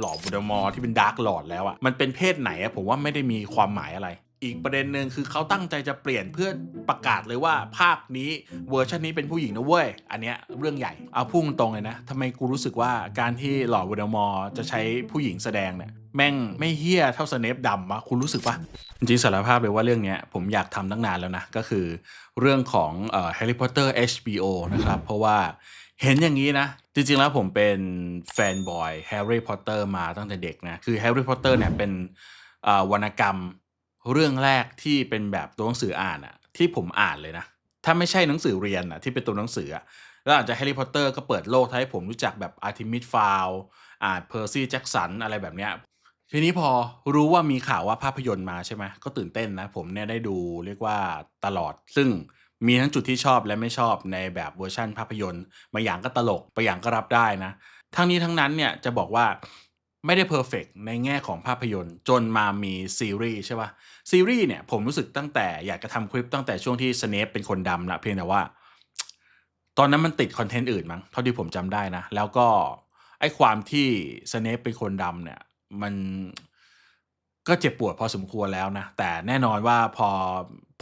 หลอดบูดมอร์ที่เป็นดาร์กหลอดแล้วอะมันเป็นเพศไหนอะผมว่าไม่ได้มีความหมายอะไร อีกประเด็นหนึ่งคือเขาตั้งใจจะเปลี่ยนเพื่อประกาศเลยว่าภาคนี้เวอร์ชันนี้เป็นผู้หญิงนะเว้ย อันเนี้ยเรื่องใหญ่ เอาพุ่งตรงเลยนะทำไมกูรู้สึกว่าการที่หลอดวูดมอร์จะใช้ผู้หญิงแสดงเนี่ยแม่งไม่เฮี้ยเท่าสเนปดำวะคุณรู้สึกปะจริงสารภาพเลยว่าเรื่องเนี้ยผมอยากทำตั้งนานแล้วนะ ก็คือเรื่องของเอ่อ Harry Potter HBO นะครับ เพราะว่า เห็นอย่างนี้นะ จริงๆแล้วผมเป็นแฟนบอยแฮร์รี่พอตเตอร์มาตั้งแต่เด็กนะ คือแฮร์รี่พอตเตอร์เนี่ยเป็นวรรณกรรมเรื่องแรกที่เป็นแบบตัวหนังสืออ่านอะที่ผมอ่านเลยนะ ถ้าไม่ใช่หนังสือเรียนอะที่เป็นตัวหนังสืออะแล้วอาจจะแฮร์รี่พอตเตอร์ก็เปิดโลกให้ผมรู้จักแบบอาร์ติมิดฟาวอ่านเพอร์ซี่แจ็กสันอะไรแบบเนี้ยทีนี้พอรู้ว่ามีข่าวว่าภาพยนตร์มาใช่ไหมก็ตื่นเต้นนะ ผมเนี่ยได้ดูเรียกว่าตลอดซึ่ง มีทั้งจุดที่ชอบและไม่ชอบในแบบเวอร์ชั่นภาพยนตร์บางอย่างก็ตลกบางอย่างก็รับได้นะ ทั้งนี้ทั้งนั้นเนี่ยจะบอกว่าไม่ได้เพอร์เฟกในแง่ของภาพยนตร์ จนมามีซีรีส์ใช่ปะซีรีส์เนี่ยผมรู้สึกตั้งแต่อยากจะทำคลิปตั้งแต่ช่วงที่สเนปเป็นคนดำละเพียงแต่ว่า ตอนนั้นมันติดคอนเทนต์อื่นมั้งเท่าที่ผมจำได้นะ แล้วก็ไอ้ความที่สเนปเป็นคนดำเนี่ย มัน ก็เจ็บปวดพอสมควรแล้วนะ แต่แน่นอนว่าพอ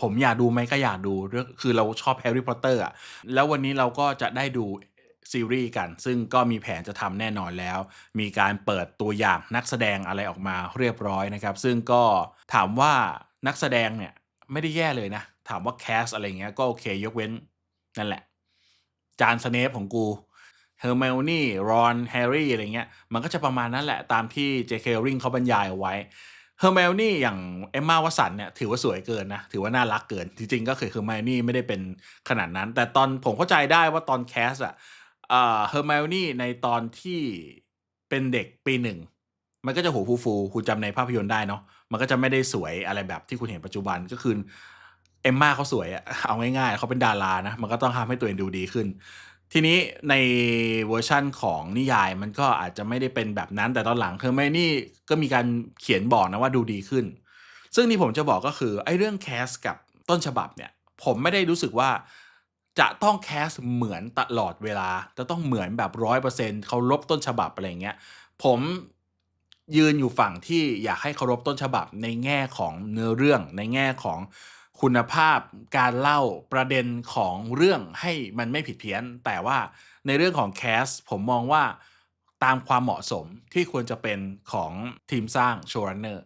ผมอยากดูไหมก็อยากดูเรื่องคือเราชอบแฮร์รี่พอตเตอร์อะแล้ววันนี้เราก็จะได้ดูซีรีส์กัน ซึ่งก็มีแผนจะทำแน่นอนแล้ว มีการเปิดตัวอย่างนักแสดงอะไรออกมาเรียบร้อยนะครับ ซึ่งก็ถามว่านักแสดงเนี่ยไม่ได้แย่เลยนะ ถามว่าแคสอะไรเงี้ยก็โอเคยกเว้นนั่นแหละ จานสเนปของกูเฮอร์เมลนี่รอนแฮร์รี่อะไรเงี้ยมันก็จะประมาณนั้นแหละตามที่เจเค r ริงเขาบรรยายเอาไว้ เฮอร์เมลนี่อย่างเอมมาวัสันเนี่ยถือว่าสวยเกินนะ ถือว่าน่ารักเกิน จริงๆก็คือเฮอร์เมลนี่ไม่ได้เป็นขนาดนั้น แต่ตอนผมเข้าใจได้ว่าตอนแคสอะเฮอร์เมลนี่ในตอนที่เป็นเด็กปีหนึ่ง มันก็จะหูฟูฟูคุณจำในภาพยนตร์ได้เนาะมันก็จะไม่ได้สวยอะไรแบบที่คุณเห็นปัจจุบันก็คือเอมมาเขาสวยอะเอาง่ายๆเขาเป็นดารานะ มันก็ต้องทำให้ตัวเองดูดีขึ้น ทีนี้ในเวอร์ชั่นของนิยายมันก็อาจจะไม่ได้เป็นแบบนั้นแต่ตอนหลังเฮอร์ไมนี่ก็มีการเขียนบอกนะว่าดูดีขึ้น ซึ่งที่ผมจะบอกก็คือไอ้เรื่องแคสกับต้นฉบับเนี่ย ผมไม่ได้รู้สึกว่าจะต้องแคสเหมือนตลอดเวลา จะต้องเหมือนแบบร้อยเปอร์เซ็นต์เขารบต้นฉบับอะไรเงี้ย ผมยืนอยู่ฝั่งที่อยากให้เคารพต้นฉบับในแง่ของเนื้อเรื่องในแง่ของ คุณภาพการเล่าประเด็นของเรื่องให้มันไม่ผิดเพี้ยน แต่ว่าในเรื่องของแคสผมมองว่าตามความเหมาะสมที่ควรจะเป็นของทีมสร้างโชว์รันเนอร์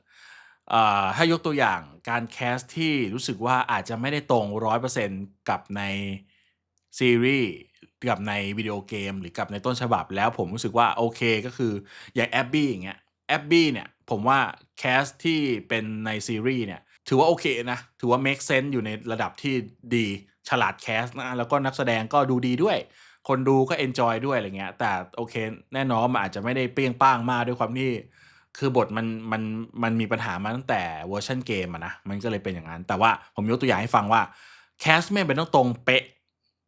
ถ้ายกตัวอย่างการแคสที่รู้สึกว่าอาจจะไม่ได้ตรง 100%กับในซีรีส์กับในวิดีโอเกม หรือกับในต้นฉบับแล้วผมรู้สึกว่าโอเคก็คืออย่างแอบบี้อย่างเงี้ยแอบบี้เนี่ยผมว่าแคสที่เป็นในซีรีส์เนี่ย ถือว่าโอเคนะ ถือว่า make sense อยู่ในระดับที่ดีฉลาดแคสนะ แล้วก็นักแสดงก็ดูดีด้วย คนดูก็ enjoy ด้วยอะไรเงี้ย แต่โอเค แน่นอนมันอาจจะไม่ได้เปรี้ยงป้างมากด้วยความที่ คือบทมันมันมันมีปัญหามาตั้งแต่เวอร์ชันเกมอะนะ มันก็เลยเป็นอย่างนั้น แต่ว่าผมยกตัวอย่างให้ฟังว่าแคสไม่เป็นต้องตรงเป๊ะ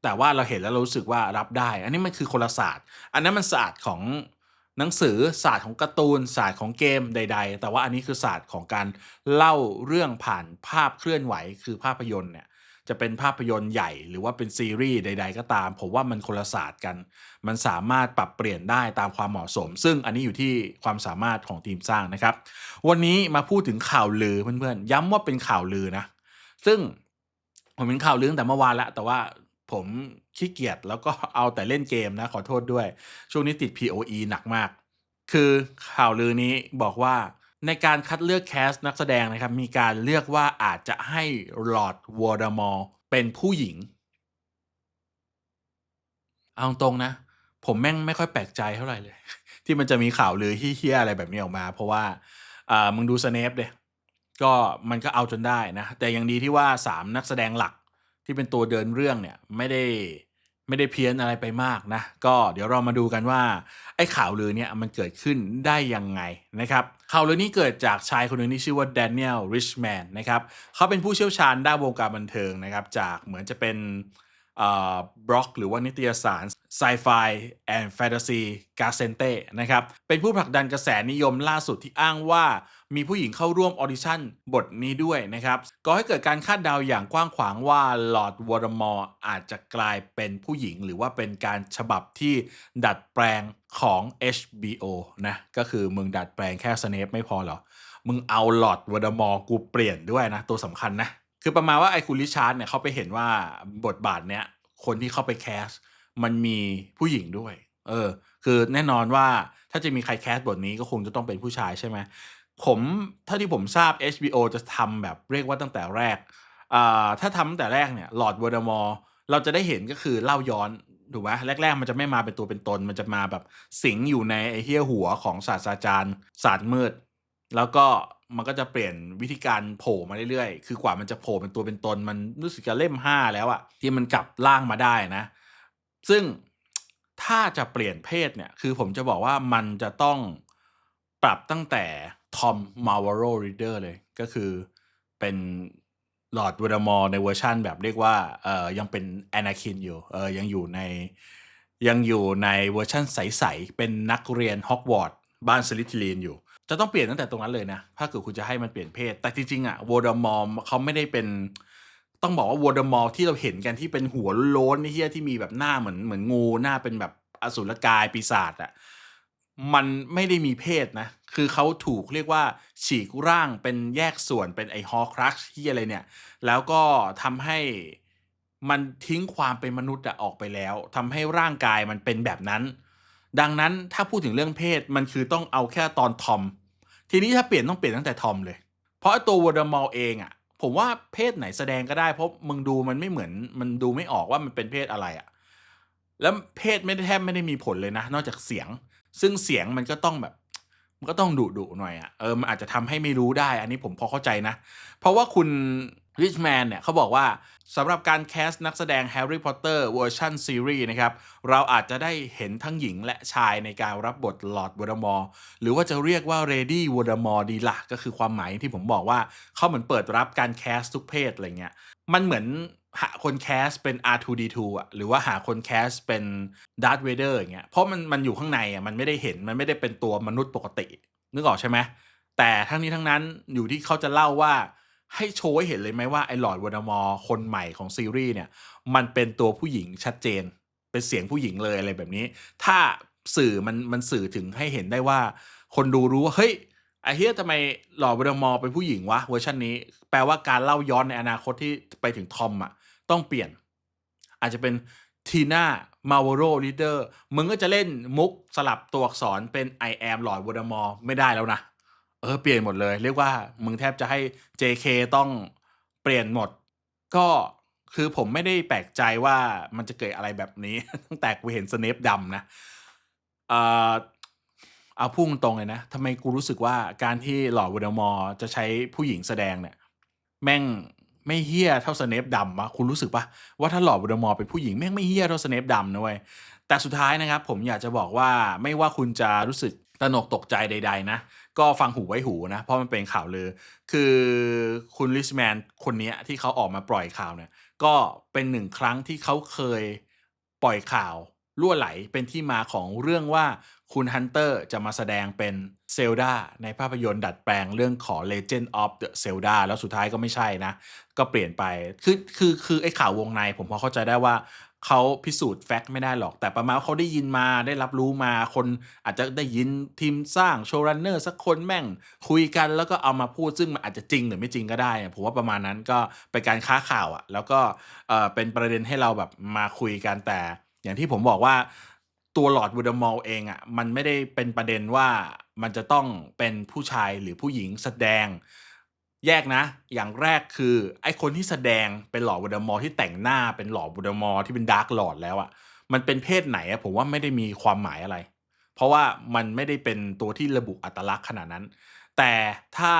แต่ว่าเราเห็นแล้วเรารู้สึกว่ารับได้ อันนี้มันคือคนละศาสตร์ อันนั้นมันศาสตร์ของ หนังสือศาสตร์ของการ์ตูนศาสตร์ของเกมใด ๆ แต่ว่าอันนี้คือศาสตร์ของการเล่าเรื่องผ่านภาพเคลื่อนไหวคือภาพยนตร์เนี่ยจะเป็นภาพยนตร์ใหญ่หรือว่าเป็นซีรีส์ใด ๆ ก็ตาม ผมว่ามันคนละศาสตร์กัน มันสามารถปรับเปลี่ยนได้ตามความเหมาะสม ซึ่งอันนี้อยู่ที่ความสามารถของทีมสร้างนะครับ วันนี้มาพูดถึงข่าวลือเพื่อนๆย้ำว่าเป็นข่าวลือนะ ซึ่งผมเป็นข่าวลือตั้งแต่เมื่อวานแล้วแต่ว่า ผมขี้เกียจแล้วก็เอาแต่เล่นเกมนะขอโทษด้วย ช่วงนี้ติด POE หนักมาก คือข่าวลือนี้บอกว่าในการคัดเลือกแคสนักแสดงนะครับ มีการเลือกว่าอาจจะให้ลอร์ดวอร์ดมอร์เป็นผู้หญิง เอาตรงนะ ผมแม่งไม่ค่อยแปลกใจเท่าไหร่เลย ที่มันจะมีข่าวลือเฮี้ยอะไรแบบนี้ออกมา เพราะว่าอ่ามึงดูสเนปเดยก็มันก็เอาจนได้นะ แต่ยังดีที่ว่า 3 นักแสดงหลัก ที่เป็นตัวเดินเรื่องเนี่ยไม่ได้ไม่ได้เพี้ยนอะไรไปมากนะ ก็เดี๋ยวเรามาดูกันว่า ไอ้ข่าวลือเนี่ยมันเกิดขึ้นได้ยังไงนะครับข่าวลือนี้เกิดจากชายคนหนึ่งที่ชื่อว่าแดเนียลริชแมนนะครับเขาเป็นผู้เชี่ยวชาญด้านวงการบันเทิงนะครับจากเหมือนจะเป็นบล็อกหรือว่านิตยสาร Sci-Fi and Fantasy g a r c e n t e นะครับ เป็นผู้ผลักดันกระแสนิยมล่าสุดที่อ้างว่ามีผู้หญิงเข้าร่วมออดิชั่นบทนี้ด้วยนะครับก่อให้เกิดการคาดเดาอย่างกว้างขวางว่าลอร์ดวอร์มอร์อาจจะกลายเป็นผู้หญิง หรือว่าเป็นการฉบับที่ดัดแปลงของ HBO นะก็คือมึงดัดแปลงแค่สเนปไม่พอหรอ มึงเอาลอร์ดวอร์มอร์กูเปลี่ยนด้วยนะ ตัวสำคัญนะ คือประมาณว่าไอคุณริชาร์ดเนี่ยเขาไปเห็นว่าบทบาทเนี้ยคนที่เข้าไปแคส มันมีผู้หญิงด้วย เออ คือแน่นอนว่าถ้าจะมีใครแคสบทนี้ก็คงจะต้องเป็นผู้ชายใช่ไหมผมเท่าที่ผมทราบ HBO จะทำแบบเรียกว่าตั้งแต่แรกอ่าถ้าทำตั้งแต่แรกเนี่ยหลอดวอร์ดมอร์เราจะได้เห็นก็คือเล่าย้อนถูกไหมแรก ๆ มันจะไม่มาเป็นตัวเป็นตน มันจะมาแบบสิงอยู่ในไอเฮียหัวของศาสตราจารย์ศาสตร์มืด แล้วก็มันก็จะเปลี่ยนวิธีการโผล่มาเรื่อยๆ คือกว่ามันจะโผล่เป็นตัวเป็นตน มันรู้สึกจะเล่มห้าแล้วอะที่มันกลับร่างมาได้นะ ซึ่งถ้าจะเปลี่ยนเพศเนี่ย คือผมจะบอกว่ามันจะต้องปรับตั้งแต่ทอมมาวโรรีเดอร์เลย ก็คือเป็นหลอดวอร์มอร์ในเวอร์ชันแบบเรียกว่าเอ่อยังเป็นแอนาคินอยู่เออยังอยู่ในยังอยู่ในเวอร์ชันใส ๆ เป็นนักเรียนฮอกวอตส์บ้านสลิทลีนอยู่ จะต้องเปลี่ยนตั้งแต่ตรงนั้นเลยนะ ถ้าเกิดคุณจะให้มันเปลี่ยนเพศ แต่จริง ๆ อะวอร์มอร์เขาไม่ได้เป็น ต้องบอกว่าวอร์มอร์ที่เราเห็นกันที่เป็นหัวโล้นนี่เฮียที่มีแบบหน้าเหมือนเหมือนงูหน้าเป็นแบบอสุรกายปีศาจอะมันไม่ได้มีเพศนะ คือเขาถูกเรียกว่าฉีกร่างเป็นแยกส่วนเป็นไอฮอครัชที่อะไรเนี่ย แล้วก็ทำให้มันทิ้งความเป็นมนุษย์ออกไปแล้วทำให้ร่างกายมันเป็นแบบนั้น ดังนั้นถ้าพูดถึงเรื่องเพศมันคือต้องเอาแค่ตอนทอม ทีนี้ถ้าเปลี่ยนต้องเปลี่ยนตั้งแต่ทอมเลย เพราะตัววอร์ดมอลเองอะ ผมว่าเพศไหนแสดงก็ได้เพราะมึงดูมันไม่เหมือนมันดูไม่ออกว่ามันเป็นเพศอะไรอะแล้วเพศไม่ได้แทบไม่ได้มีผลเลยนะ นอกจากเสียง ซึ่งเสียงมันก็ต้องแบบ มันก็ต้องดุดุหน่อยอะ่ะเออมันอาจจะทำให้ไม่รู้ได้ อันนี้ผมพอเข้าใจนะ เพราะว่าคุณริชแมนเนี่ยเขาบอกว่า สำหรับการแคสต์นักแสดงแฮร์รี่พอตเตอร์เวอร์ชันซีรีส์นะครับ เราอาจจะได้เห็นทั้งหญิงและชายในการรับบทลอร์ดวอร์มอร์หรือว่าจะเรียกว่าเรดี้วอร์มอร์ดีละก็คือความหมายที่ผมบอกว่าเขาเหมือนเปิดรับการแคสต์ทุกเพศอะไรเงี้ย มันเหมือนหาคนแคสเป็น R2D2 อะหรือว่าหาคนแคสเป็น Darth Vader อย่างเงี้ยเพราะมันมันอยู่ข้างในอะมันไม่ได้เห็นมันไม่ได้เป็นตัวมนุษย์ปกติ นึกออกใช่ไหมแต่ทั้งนี้ทั้งนั้นอยู่ที่เขาจะเล่าว่า ให้โชว์ให้เห็นเลยไหมว่าไอ้หลอดวอร์มอร์คนใหม่ของซีรีส์เนี่ย มันเป็นตัวผู้หญิงชัดเจน เป็นเสียงผู้หญิงเลยอะไรแบบนี้ ถ้าสื่อมันมันสื่อถึงให้เห็นได้ว่า คนดูรู้ว่าเฮ้ยไอ้เฮียทำไมหล่อวอร์มอร์เป็นผู้หญิงวะเวอร์ชันนี้ แปลว่าการเล่าย้อนในอนาคตที่ไปถึงทอมอะต้องเปลี่ยน อาจจะเป็นทีน่ามาวโรลีเดอร์มึงก็จะเล่นมุกสลับตัวอักษรเป็น I am Lord Voldemort ไม่ได้แล้วนะ เออเปลี่ยนหมดเลย เรียกว่ามึงแทบจะให้ JK ต้องเปลี่ยนหมด ก็คือผมไม่ได้แปลกใจว่ามันจะเกิดอะไรแบบนี้ ตั้งแต่กูเห็นสเนปดำนะเออเอาพุ่งตรงเลยนะทำไมกูรู้สึกว่าการที่หลอดวอร์มอร์จะใช้ผู้หญิงแสดงเนี่ย แม่งไม่เฮี้ยเท่าสเนปดำวะคุณรู้สึกปะว่าถ้าหลอดวอร์มอร์เป็นผู้หญิงแม่งไม่เฮี้ยเท่าสเนปดำนะเว้ยแต่สุดท้ายนะครับ ผมอยากจะบอกว่าไม่ว่าคุณจะรู้สึกตนกตกใจใด ๆ นะ ก็ฟังหูไว้หูนะ เพราะมันเป็นข่าวลือ คือคุณลิชแมนคนนี้ที่เขาออกมาปล่อยข่าวเนี่ย ก็เป็นหนึ่งครั้งที่เขาเคยปล่อยข่าวรั่วไหลเป็นที่มาของเรื่องว่าคุณฮันเตอร์จะมาแสดงเป็นเซลดาในภาพยนตร์ดัดแปลงเรื่องของ Legend of the Zelda แล้วสุดท้ายก็ไม่ใช่นะ ก็เปลี่ยนไป คือคือคือไอ้ข่าววงในผมพอเข้าใจได้ว่า เขาพิสูจน์แฟกต์ไม่ได้หรอก แต่ประมาณเขาได้ยินมาได้รับรู้มาคนอาจจะได้ยินทีมสร้างโชว์รันเนอร์สักคนแม่งคุยกันแล้วก็เอามาพูดซึ่งมันอาจจะจริงหรือไม่จริงก็ได้อะผมว่าประมาณนั้นก็เป็นการค้าข่าวอะแล้วก็เป็นประเด็นให้เราแบบมาคุยกันแต่ อย่างที่ผมบอกว่าตัวหลอดวูดมอลเองอะ่ะมันไม่ได้เป็นประเด็นว่ามันจะต้องเป็นผู้ชายหรือผู้หญิงแสดง แยกนะ อย่างแรกคือไอคนที่แสดงเป็นหลอดวูดมอลที่แต่งหน้าเป็นหลอดวูดมอลที่เป็นดาร์กหลอดแล้วอะ่ะมันเป็นเพศไหนอะผมว่าไม่ได้มีความหมายอะไร เพราะว่ามันไม่ได้เป็นตัวที่ระบุอัตลักษณ์ขนาดนั้น แต่ถ้า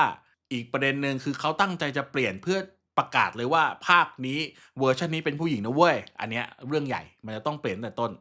อีกประเด็นหนึ่งคือเขาตั้งใจจะเปลี่ยนเพื่อประกาศเลยว่าภาคนี้เวอร์ชันนี้เป็นผู้หญิงนะเว้ย อันเนี้ยเรื่องใหญ่มันจะต้องเปลี่ยนแต่ต้น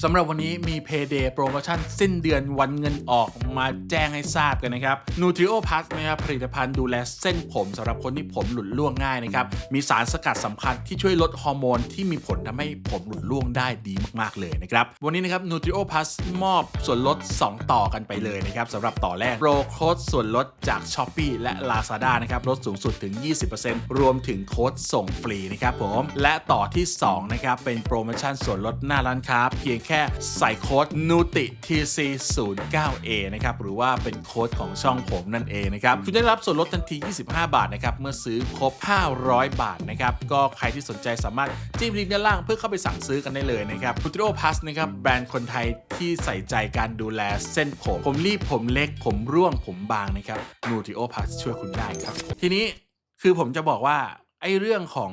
สำหรับวันนี้มี Payday โปรโมชั่นสิ้นเดือนวันเงินออกมาแจ้งให้ทราบกันนะครับ Nutrio Plus นะครับผลิตภัณฑ์ดูแลเส้นผมสำหรับคนที่ผมหลุดร่วงง่ายนะครับ มีสารสกัดสำคัญที่ช่วยลดฮอร์โมนที่มีผลทำให้ผมหลุดร่วงได้ดีมากๆเลยนะครับ วันนี้นะครับ Nutrio Plus มอบส่วนลด 2 ต่อกันไปเลยนะครับสำหรับต่อแรกโปรโค้ดส่วนลดจาก s h อ p e e และ Lazada นะครับลดสูงสุดถึง 20%รวมถึงโค้ดส่งฟรีนะครับผมและต่อที่2นะครับเป็นโปรโมชั่นส่วนลดหน้าร้านค้าเพียงแค่ใส่โค้ด NUTI TC 0 9 A นะครับ หรือว่าเป็นโค้ดของช่องผมนั่นเองนะครับ คุณได้รับส่วนลดทันที 25 บาทนะครับ เมื่อซื้อครบ 500 บาทนะครับ ก็ใครที่สนใจสามารถจิ้มลิงก์ด้านล่างเพื่อเข้าไปสั่งซื้อกันได้เลยนะครับ p u t r o Plus นะครับ แบรนด์คนไทยที่ใส่ใจการดูแลเส้นผม ผมรีบผมเล็ก ผมร่วงผมบางนะครับ Nutio Plus ช่วยคุณได้ครับ ทีนี้คือผมจะบอกว่าไอ้เรื่องของ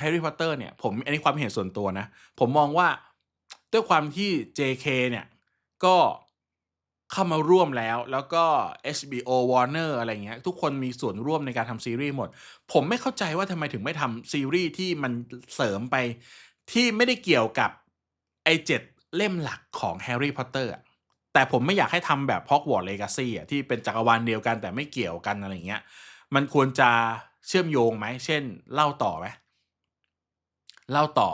Harry Potter เนี่ยผมอันนี้ความเห็นส่วนตัวนะ ผมมองว่า ด้วยความที่ JK เนี่ยก็เข้ามาร่วมแล้ว แล้วก็ HBO Warner อะไรเงี้ย ทุกคนมีส่วนร่วมในการทำซีรีส์หมด ผมไม่เข้าใจว่าทำไมถึงไม่ทำซีรีส์ที่มันเสริมไป ที่ไม่ได้เกี่ยวกับไอเจ็ดเล่มหลักของ Harry Potter อะแต่ผมไม่อยากให้ทำแบบ Hogwarts Legacy อะที่เป็นจักรวาลเดียวกันแต่ไม่เกี่ยวกันอะไรเงี้ย มันควรจะเชื่อมโยงไหม เช่น เล่าต่อไหม เล่าต่อ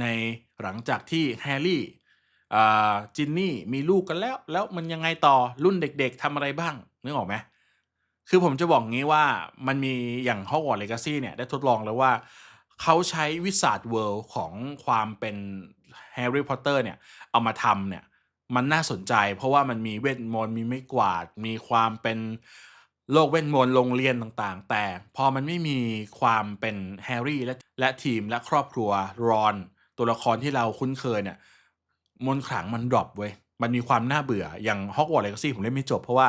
ในหลังจากที่แฮร์รี่จินนี่มีลูกกันแล้ว แล้วมันยังไงต่อรุ่นเด็กๆทำอะไรบ้างนึกออกไหมคือผมจะบอกงี้ว่ามันมีอย่าง Hogwarts Legacy เนี่ยได้ทดลองแล้วว่าเขาใช้วิสาดเวิลด์ของความเป็นแฮร์รี่พอตเตอร์เนี่ยเอามาทำเนี่ยมันน่าสนใจ เพราะว่ามันมีเวทมนต์มีไม้กวาด มีความเป็นโลกเวทมนต์โรงเรียนต่างๆ แต่พอมันไม่มีความเป็นแฮร์รี่และและทีมและครอบครัวรอน ตัวละครที่เราคุ้นเคยเนี่ยมนต์ขลังมันดรอปเว้ยมันมีความน่าเบื่ออย่างฮอกวอตส์เลกซี่ผมเล่นไม่จบ เพราะว่า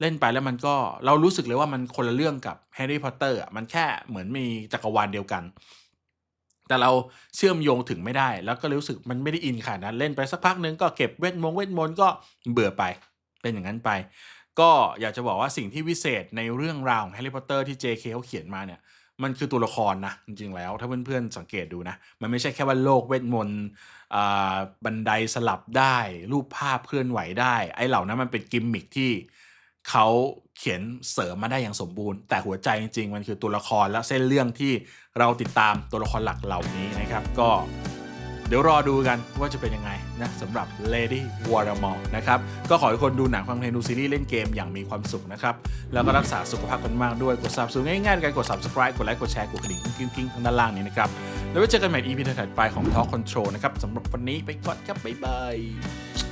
เล่นไปแล้วมันก็เรารู้สึกเลยว่ามันคนละเรื่องกับแฮร์รี่พอตเตอร์อะมันแค่เหมือนมีจักรวาลเดียวกัน แต่เราเชื่อมโยงถึงไม่ได้ แล้วก็รู้สึกมันไม่ได้อินขนาดนั้นเล่นไปสักพักนึงก็เก็บเวทมงเวทมนต์ก็เบื่อไปเป็นอย่างนั้นไป ก็อยากจะบอกว่าสิ่งที่วิเศษในเรื่องราวของแฮร์รี่พอตเตอร์ที่ JK เขาเขียนมาเนี่ย มันคือตัวละครนะจริงๆแล้ว ถ้าเพื่อนๆสังเกตดูนะ มันไม่ใช่แค่ว่าโลกเวทมนต์บันไดสลับได้ รูปภาพเคลื่อนไหวได้ ไอ้เหล่านั้นมันเป็นกิมมิคที่เขาเขียนเสริมมาได้อย่างสมบูรณ์ แต่หัวใจจริงๆ มันคือตัวละครและเส้นเรื่องที่เราติดตามตัวละครหลักเหล่านี้นะครับ ก็ เดี๋ยวรอดูกันว่าจะเป็นยังไงนะสำหรับ Lady Watermore นะครับ ก็ขอให้คนดูหนังฟังเพลงดูซีรีส์เล่นเกมอย่างมีความสุขนะครับ แล้วก็รักษาสุขภาพกันมากด้วย กด subscribe ง่ายๆกันกด subscribe กดไลค์กดแชร์กดกระดิ่งกิ้งๆทางด้านล่างนี้นะครับ แล้วไว้เจอกันใหม่ EP ถัดไปของ Talk Control นะครับสำหรับวันนี้ไปก่อนครับบ๊ายบาย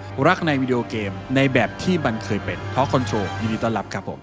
รักในวิดีโอเกมในแบบที่มันเคยเป็นเพราะคอนโทรลยินดีต้อนรับครับผม